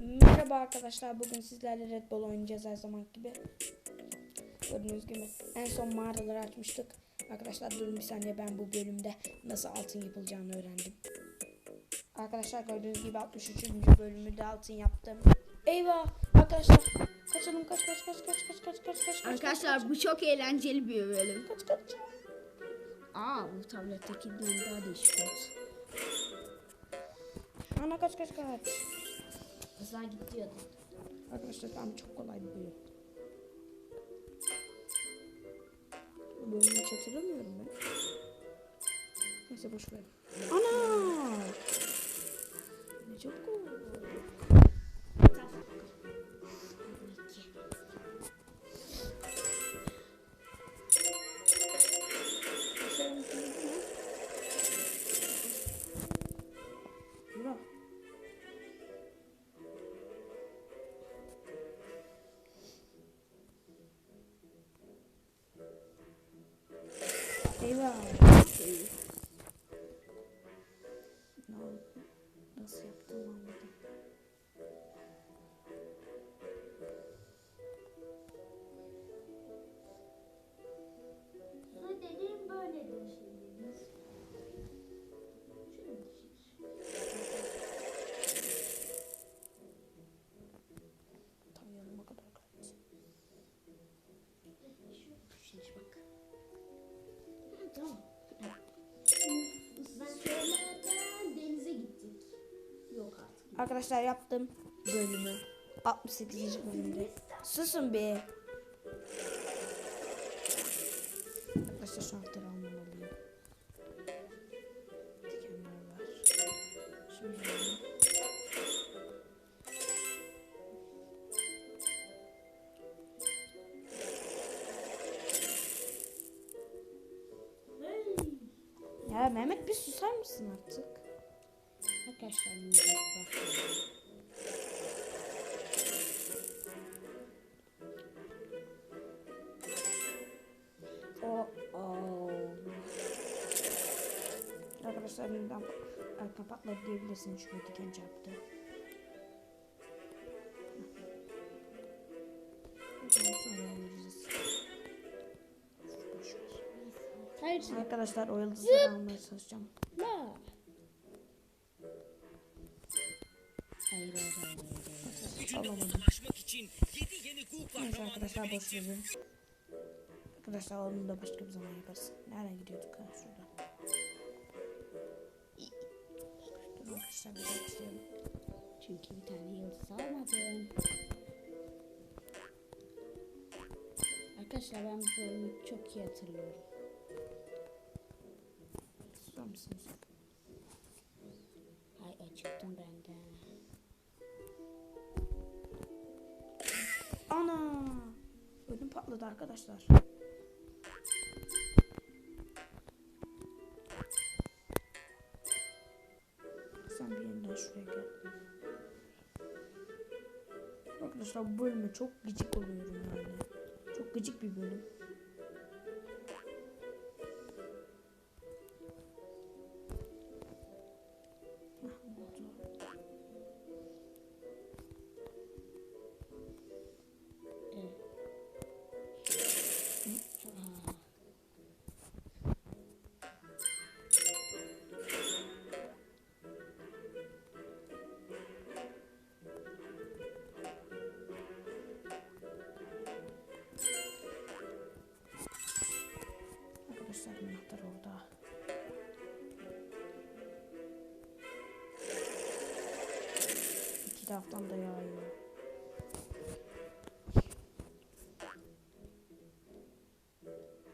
Merhaba arkadaşlar. Bugün sizlerle Red Bull oynayacağız her zaman gibi. Gördüğünüz gibi en son mağaraları açmıştık. Arkadaşlar durun bir saniye ben bu bölümde nasıl altın yapılacağını öğrendim. Arkadaşlar gördüğünüz gibi 63. bölümü de altın yaptım. Eyvah arkadaşlar kaçalım kaç kaç kaç kaç kaç kaç kaç kaç kaç Arkadaşlar bu çok eğlenceli bir bölüm. kaç kaç Aa bu tablettekinden daha değişik ana kaç kaç kaç Hızlar gidiyordu. Arkadaşlar tam çok kolay bir bölüm. Bu bölümü hiç hatırlamıyorum ben. Neyse boş ver. Ana! Ne çok kolay. Wow. Tamam. Ben söylemeden denize gittik. Yok artık. Arkadaşlar yaptım bölümü. 68. bölümde. Susun bir. Ya Mehmet bir susar mısın artık? Arkadaşlar Oh, oh. Arkadaşlar elinden e, kapatma diyebilirsin çünkü diken çarptı. Hayır. Arkadaşlar o yıldızları almaya çalışacağım. La. Hayır hayır hayır. ulaşmak için 7 yeni Google Neyse arkadaşlar boş verin. Arkadaşlar onu da başka bir zaman yaparız. Nereden gidiyorduk ha şuradan. Dur arkadaşlar bir başlayalım. Çünkü bir tane yıldız almadım. Arkadaşlar ben bu bölümü çok iyi hatırlıyorum. Mısınız? Ay acıktım ben de. Ana! Ödüm patladı arkadaşlar. Sen bir yeniden şuraya gel. Arkadaşlar bu bölüme çok gıcık oluyorum yani. Çok gıcık bir bölüm. İki taraftan da yağıyor.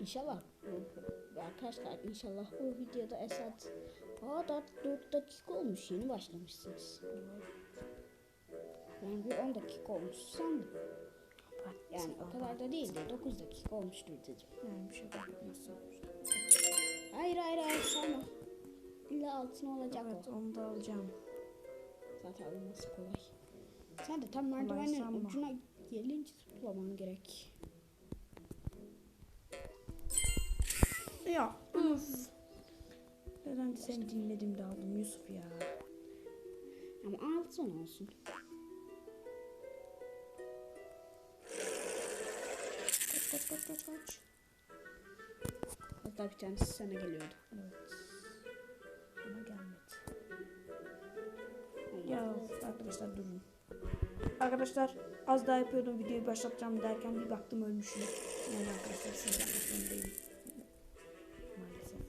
İnşallah arkadaşlar inşallah bu videoda Esat Aa da 4 dakika olmuş yeni başlamışsınız. Ben bir 10 dakika olmuş sandım. Yani o kadar da değil de 9 dakika olmuştur dedim. Yani bir şey bakmasın. Hayır hayır hayır sana. İlla altın olacak Evet o. onu da alacağım. Zaten ölmesi kolay. Sen de tam merdivenin ucuna gelince zıplaman gerek. Ya. Of. Neden seni dinledim de aldım Yusuf ya. Ama alsın olsun. Kaç kaç kaç kaç kaç. Hatta bir tanesi sana geliyordu. Evet. Ama gelmedi. Arkadaşlar durun. Arkadaşlar az daha yapıyordum videoyu başlatacağım derken bir baktım ölmüşüm. Yani arkadaşlar siz yapmak zorundayım. Maalesef.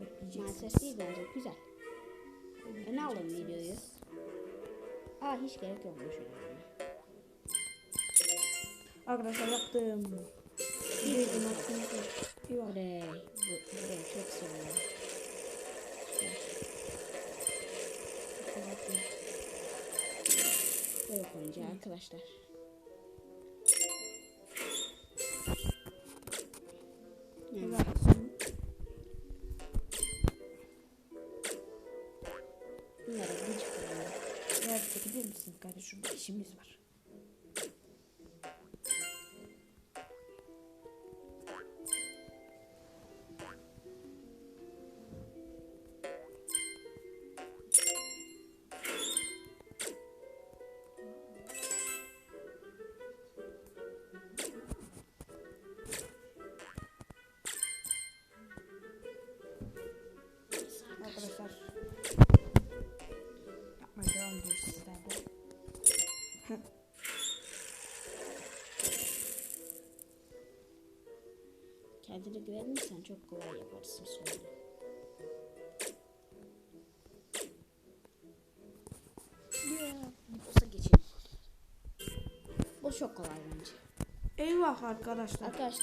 Bekleyeceksiniz. Maalesef değil bence güzel. E ne alalım videoyu? Aa hiç gerek yokmuş öyle. Arkadaşlar yaptım. Videoyu. Eyvah. Oley. Bu, burayı çok seviyorum. Böyle koyunca arkadaşlar. Son- bunlara gıcık oluyorum. Eğer çekebilir misin kardeşim? İşimiz var. Güvenirsen çok kolay yaparsın sonra. Olsa geçeyim. Bu çok kolay bence. Eyvah arkadaşlar. Arkadaşlar